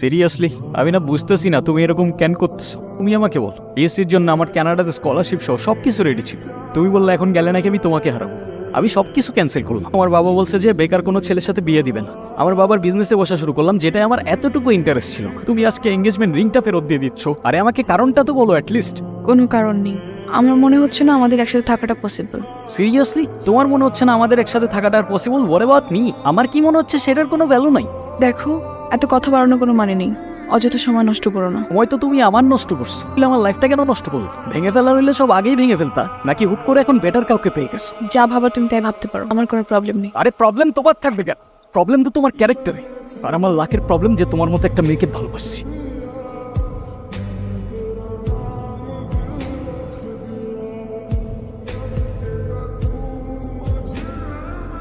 Seriously আমি না বুঝতেছি না তুমি এরকম কেন করতেছো? তুমি আমাকে বলো। বিএসসির জন্য আমার কানাডাতে স্কলারশিপ সহ সব কিছু রেডি ছিল। তুমি বললে এখন গেলে নাকি আমি তোমাকে হারাবো। আমি সব কিছু ক্যান্সেল করলাম। আমার বাবা বলছে যে বেকার কোনো ছেলের সাথে বিয়ে দিবে না। আমার বাবার বিজনেসে বসা শুরু করলাম যেটাই আমার এতটুকু ইন্টারেস্ট ছিল তুমি আজকে এঙ্গেজমেন্ট রিংটা ফেরত দিয়ে দিচ্ছ। আরে আমাকে কারণটা তো বলো অ্যাটলিস্ট কোনো কারণ নেই। আমার মনে হচ্ছে না আমাদের একসাথে থাকাটা পসিবল সিরিয়াসলি তোমার মনে হচ্ছে না আমাদের একসাথে থাকাটা আর পসিবল ওয়ার অ্যাবাউট মি আমার কি মনে হচ্ছে সেটার কোনো ভ্যালু নাই? দেখো এত কথা বাড়ানোর কোনো মানে নেই। অযথা সময় নষ্ট করো না। হয়তো তুমি আমার নষ্ট করছ। তাহলে আমার লাইফটা কেন নষ্ট করল? ভেঙে ফেলা হইলে সব আগেই ভেঙে ফেলতা। নাকি হুট করে এখন বেটার কাউকে পেয়ে গেছো? যা ভাবো তুমি তাই ভাবতে পারো। আমার কোনো প্রবলেম নেই। আরে প্রবলেম তোমার থাকবে কেন? প্রবলেম তো তোমার ক্যারেক্টারে আর আমার লাখের প্রবলেম যে তোমার মতো একটা মেয়েকে ভালোবাসছি।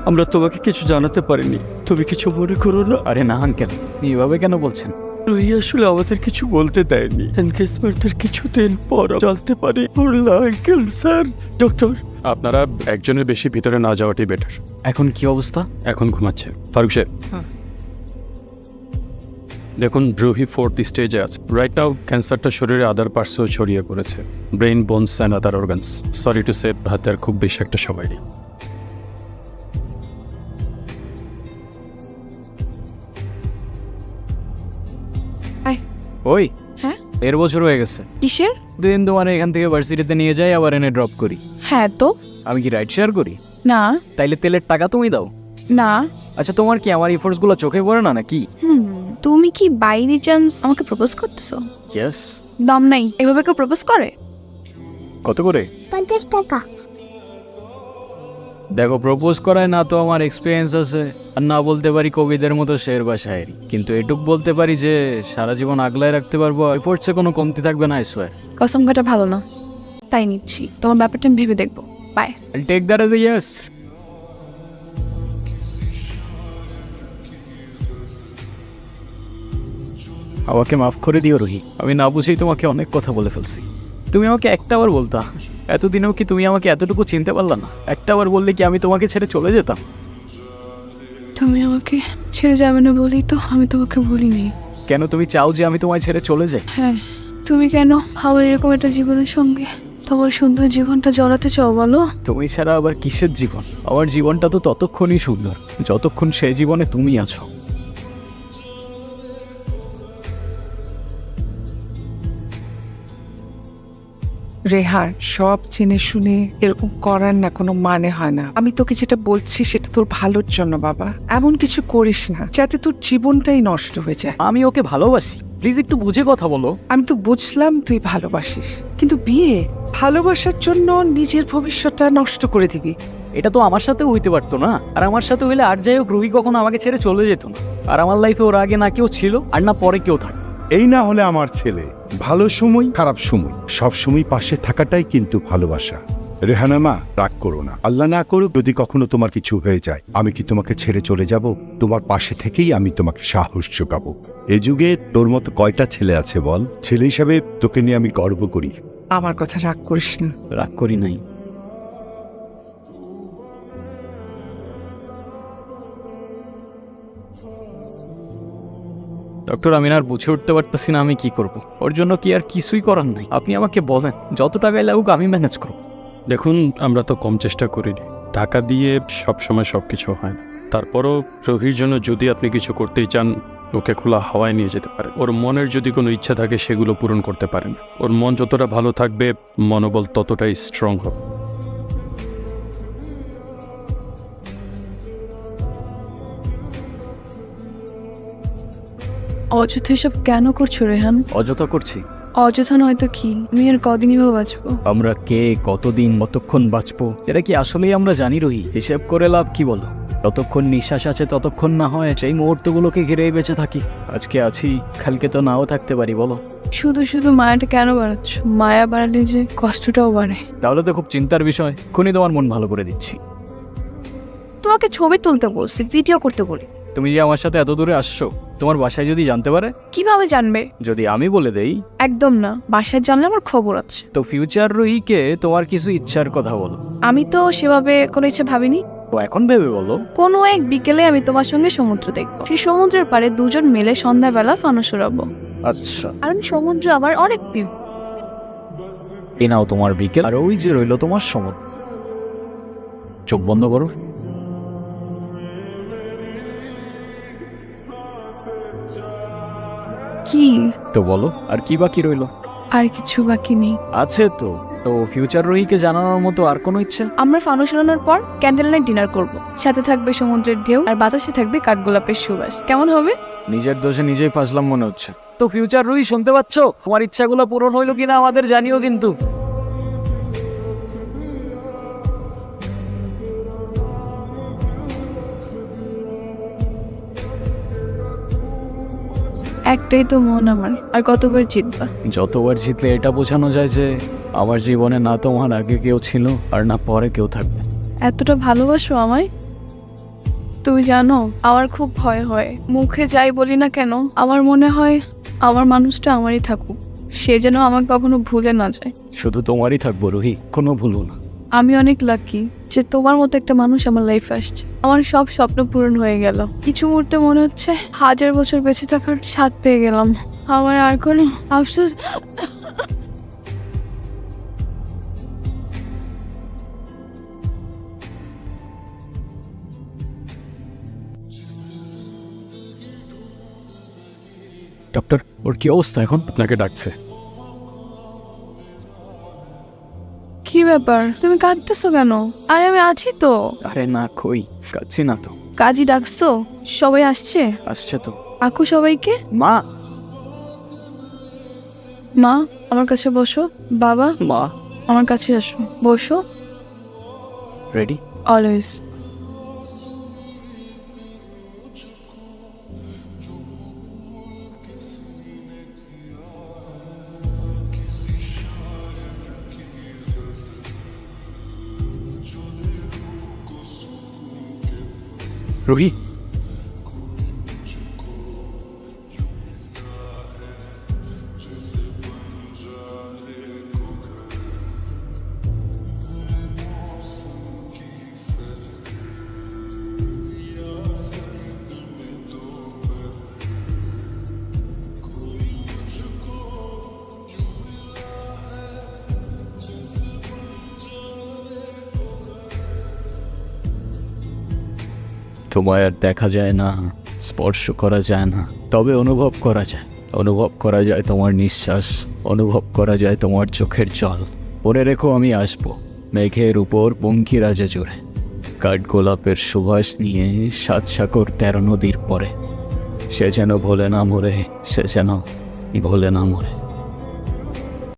আমরা তোমাকে কিছু জানাতে পারিনি। তুমি কিছু মনে করো না? আরে না আঙ্কেল। এইভাবে কেন বলছেন? রুহি আসলে আমাদের কিছু বলতে দেয়নি। এনগেজমেন্টের কিছুদিন পর চলতে পারে আঙ্কেল স্যার ডক্টর আপনারা একজনের বেশি ভিতরে না যাওয়াটাই বেটার এখন কি অবস্থা? এখন ঘুমাচ্ছে। ফারুক সাহেব। দেখুন রুহি ফোর্থ স্টেজে আছে। রাইট নাও ক্যান্সারটা শরীরে আদার পার্টসও ছড়িয়ে পড়েছে। Brain bones and other organs sorry to save হাতে আর খুব বেশি একটা সময় নেই। ওই হ্যাঁ? দেড় বছর হয়ে গেছে। কিসের? দিন তোমার এখান থেকে ভার্সিটিতে নিয়ে যাই আবার এনে ড্রপ করি। হ্যাঁ তো? আমি কি রাইড শেয়ার করি? না। তাইলে তেলের টাকা তুমি দাও। না। আচ্ছা তোমার কি আমার ইফোর্টসগুলো চোখে পড়ে না নাকি? তুমি কি বাইরে চান্স আমাকে প্রপোজ করতেছো? ইয়েস দম নাই। এভাবে কেউ প্রপোজ করে? কত করে? পঞ্চাশ টাকা। দেখো প্রপোজ করায় না তো আমার এক্সপিরিয়েন্স আছে। আর না বলতে পারি কবিদের মতো শের বা শায়েরি। কিন্তু এটুক বলতে পারি যে সারা জীবন আগলায় রাখতে পারব এফোর্টসে কোনো কমতি থাকবে না আইসোয়ার কসম কাটা ভালো না। তাই নিচ্ছি। তোমার ব্যাপারটা আমি ভেবে দেখব। Bye I take that as a yes আমাকে মাফ করে দিও রোহি। আমি না বুঝেই তোমাকে অনেক কথা বলে ফেলছি। তুমি আমাকে একটা বার বলতা। এতদিনেও কি তুমি আমাকে এতটুকু চিনতে পারলা না? একটা বার বললে কি আমি তোমাকে ছেড়ে চলে যেতাম? তুমি আমাকে ছেড়ে যাবে না বলি তো আমি তোমাকে বলিনি কেন তুমি চাও যে আমি তোমায় ছেড়ে চলে যাই? হ্যাঁ তুমি কেন আমার এরকম একটা জীবনের সঙ্গে? তোমার সুন্দর জীবনটা জড়াতে চাও বলো? তুমি ছাড়া আবার কিসের জীবন? আমার জীবনটা তো ততক্ষণই সুন্দর। যতক্ষণ সেই জীবনে তুমি আছো। রেহান সব জেনে শুনে এরকম করার না কোনো মানে হয় না। আমি তোকে যেটা বলছি সেটা তোর ভালোর জন্য বাবা। এমন কিছু করিস না যাতে তোর জীবনটাই নষ্ট হয়ে যায়। আমি ওকে ভালোবাসি। প্লিজ একটু বুঝে কথা বলো। আমি তো বুঝলাম তুই ভালোবাসিস। কিন্তু বিয়ে ভালোবাসার জন্য নিজের ভবিষ্যৎটা নষ্ট করে দিবি। এটা তো আমার সাথেও হইতে পারতো না। আর আমার সাথে হইলে আর যাই হোক রুহি কখনো আমাকে ছেড়ে চলে যেত না। আর আমার লাইফে ওর আগে না কেউ ছিল আর না পরে কেউ থাকে এই না হলে আমার ছেলে ভালো সময় খারাপ সময়। সব সময় পাশে থাকাটাই কিন্তু ভালোবাসা। রেহানা মা রাগ করো না। আল্লাহ না করুক যদি কখনো তোমার কিছু হয়ে যায় আমি কি তোমাকে ছেড়ে চলে যাব? তোমার পাশে থেকেই আমি তোমাকে সাহস যোগাবো। এ যুগে তোর মতো কয়টা ছেলে আছে বল? ছেলে হিসাবে তোকে নিয়ে আমি গর্ব করি। আমার কথা রাগ করিস না। রাগ করি নাই। ডক্টর আমি আর বুঝে উঠতে পারতেছি না আমি কি করব। ওর জন্য কি আর কিছুই করার নাই। আপনি আমাকে বলেন, যত টাকায় লাগুক আমি ম্যানেজ করব। দেখুন, আমরা তো কম চেষ্টা করিনি। টাকা দিয়ে সব সময় সব কিছু হয় না। তারপরও রোহির জন্য যদি আপনি কিছু করতেই চান, ওকে খোলা হাওয়ায় নিয়ে যেতে পারে ওর মনের যদি কোনো ইচ্ছা থাকে, সেগুলো পূরণ করতে পারেন। ওর মন যতটা ভালো থাকবে, মনোবল ততটাই স্ট্রং হবে। অযথা এসব কেন করছ রেহান? অযথা করছি। অযথা নয়তো কি? আমি আর কদিনই বা বাঁচবো। আমরা কে কতদিন কতক্ষণ বাঁচবো? এটা কি আসলেই আমরা জানি রহি? হিসেব করে লাভ কি বলো? যতক্ষণ নিঃশ্বাস আছে ততক্ষণ না হয় সেই মুহূর্তগুলোকে ঘিরেই বেঁচে থাকি। আজকে আছি কালকে তো নাও থাকতে পারি বলো? শুধু শুধু মায়াটা কেন বাড়াচ্ছ? মায়া বাড়ালে যে কষ্টটাও বাড়ে। তাহলে তো খুব চিন্তার বিষয়। খুনি তোমার মন ভালো করে দিচ্ছি। তোমাকে ছবি তুলতে বলছি ভিডিও করতে বলি। তুমি যে আমার সাথে এত দূরে আসছো তোমার বাসায় যদি জানতে পারে? কীভাবে জানবে? যদি আমি বলে দেই? একদম না। বাসায় জানলে আমার খবর আছে। তো ফিউচার রুহিকে তোমার কিছু ইচ্ছার কথা বলো। আমি তো সেভাবে কোনো ইচ্ছে ভাবিনি। ও এখন ভেবে বলো। কোনো এক বিকেলে আমি তোমার সঙ্গে সমুদ্র দেখব। সেই সমুদ্রের পাড়ে দুজন মিলে সন্ধ্যাবেলা ফানুস উড়াবো আচ্ছা। কারণ সমুদ্র আমার অনেক প্রিয়। এ নাও তোমার বিকেল। আর ওই যে রইল তোমার সমুদ্র। চোখ বন্ধ করো। কি? তো বলো আর কি বাকি রইল? আর কিছু বাকি নেই। আছে তো তো ফিউচার রোহিকে জানানোর মতো আর কোনো ইচ্ছে? আমরা ফানুস উড়ানোর পর ক্যান্ডেল নাইট ডিনার করব। সাথে থাকবে সমুদ্রের ঢেউ আর বাতাসে থাকবে কাঠগোলাপের সুবাস। কেমন হবে? নিজের দোষে নিজেই ফাসলাম মনে হচ্ছে। তো ফিউচার রুই শুনতে পাচ্ছ? তোমার ইচ্ছাগুলো পূরণ হইল কিনা আমাদের জানিও কিন্তু। একটাই তো মন আমার আর কতবার জিতবা? যতবার জিতলে এটা বোঝানো যায় যে আমার জীবনে না তোমার আগে কেউ ছিল আর না পরে কেউ থাকবে। এতটা ভালোবাসো আমায়? তুমি জানো আমার খুব ভয় হয়। মুখে যাই বলি না কেন আমার মনে হয় আমার মানুষটা আমারই থাকুক। সে যেন আমাকে কখনো ভুলে না যায়। শুধু তোমারই থাকব রোহি কোনো ভুলবো না। আমি অনেক লাকি যে তোমার মতো একটা মানুষ আমার লাইফে আসছে। আমার সব স্বপ্ন পূরণ হয়ে গেল। কিছু মুহূর্তে মনে হচ্ছে হাজার বছর বেঁচে থাকার স্বাদ পেয়ে গেলাম। আমার আর কোনো আফসোস ডক্টর ওর কি অবস্থা এখন? আপনাকে ডাকছে। কি ব্যাপার? তুমি কাঁদতেছো কেন? আরে আমি আছি তো। আরে না কই? কাঁদছি না তো। কাজী ডাকছো? সবাই আসছে? আসছে তো। আকু সবাইকে? মা! মা আমার কাছে বসো। বাবা মা! আমার কাছে আসো। বসো। রেডি অলওয়েজ রুহি তোমায় আর দেখা যায় না, স্পর্শ করা যায় না, তবে অনুভব করা যায়। অনুভব করা যায় তোমার নিঃশ্বাস, অনুভব করা যায় তোমার চোখের জল। পরে রেখো আমি আসব, মেঘের উপর পঙ্কিরাজে জুড়ে। কাঠগোলাপের সুবাস নিয়ে সাত সাগর তেরো নদীর পরে। সে যেন ভোলে না মরে, সে যেন ভোলে না মরে।